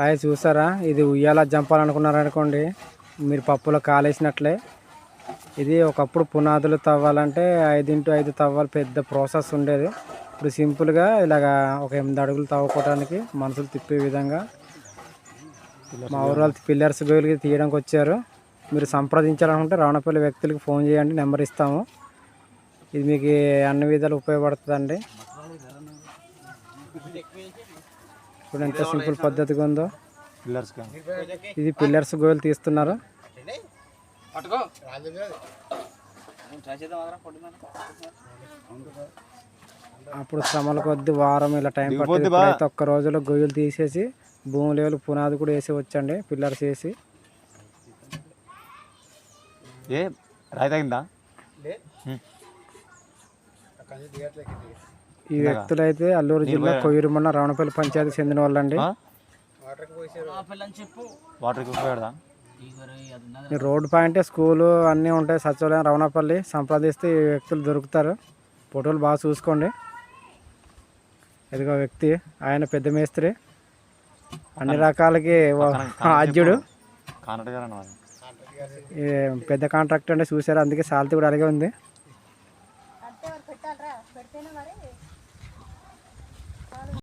అవి చూసారా? ఇది ఉయ్యాల జంపాలనుకున్నారనుకోండి మీరు పప్పులో కాలేసినట్లే. ఇది ఒకప్పుడు పునాదులు తవ్వాలంటే ఐదింటూ ఐదు తవ్వాలి పెద్ద ప్రాసెస్ ఉండేది. ఇప్పుడు సింపుల్గా ఇలాగా ఒక ఎనిమిది అడుగులు తవ్వుకోవడానికి మనుషులు తిప్పే విధంగా మా ఊరు పిల్లర్స్ గోయలకి తీయడానికి వచ్చారు. మీరు సంప్రదించాలనుకుంటే రావణపల్లి వ్యక్తులకి ఫోన్ చేయండి నెంబర్ ఇస్తాము. ఇది మీకు అన్ని విధాలు ఉపయోగపడుతుందండి? ఇప్పుడు ఎంత సింపుల్ పద్ధతిగా ఉందో. పిల్లర్స్ ఇది పిల్లర్స్ గోయలు తీస్తున్నారు. అప్పుడు శ్రమల కొద్ది వారం ఇలా టైం పట్టేది. ఇప్పుడైతే ఒక్క రోజులో గొయ్యలు తీసేసి భూమి లెవెల్ పునాది కూడా వేసి వచ్చండి. పిల్లర్స్ వేసి. ఏ రాయి తగిందా? ఈ వ్యక్తులు అయితే అల్లూరు జిల్లా కొయ్యూరుమన్న రావణపల్లి పంచాయతీ చెందిన వాళ్ళండి. రోడ్ పాయింట్ స్కూలు అన్నీ ఉంటాయి సచివాలయం రవణపల్లి. సంప్రదిస్తే ఈ వ్యక్తులు దొరుకుతారు. ఫోటోలు బాగా చూసుకోండి. ఇదిగో వ్యక్తి ఆయన పెద్ద మేస్త్రి. అన్ని రకాలకి ఆద్యుడు. పెద్ద కాంట్రాక్ట్ అంటే చూసారు అందుకే సాలరీ కూడా అలాగే ఉంది. हमारे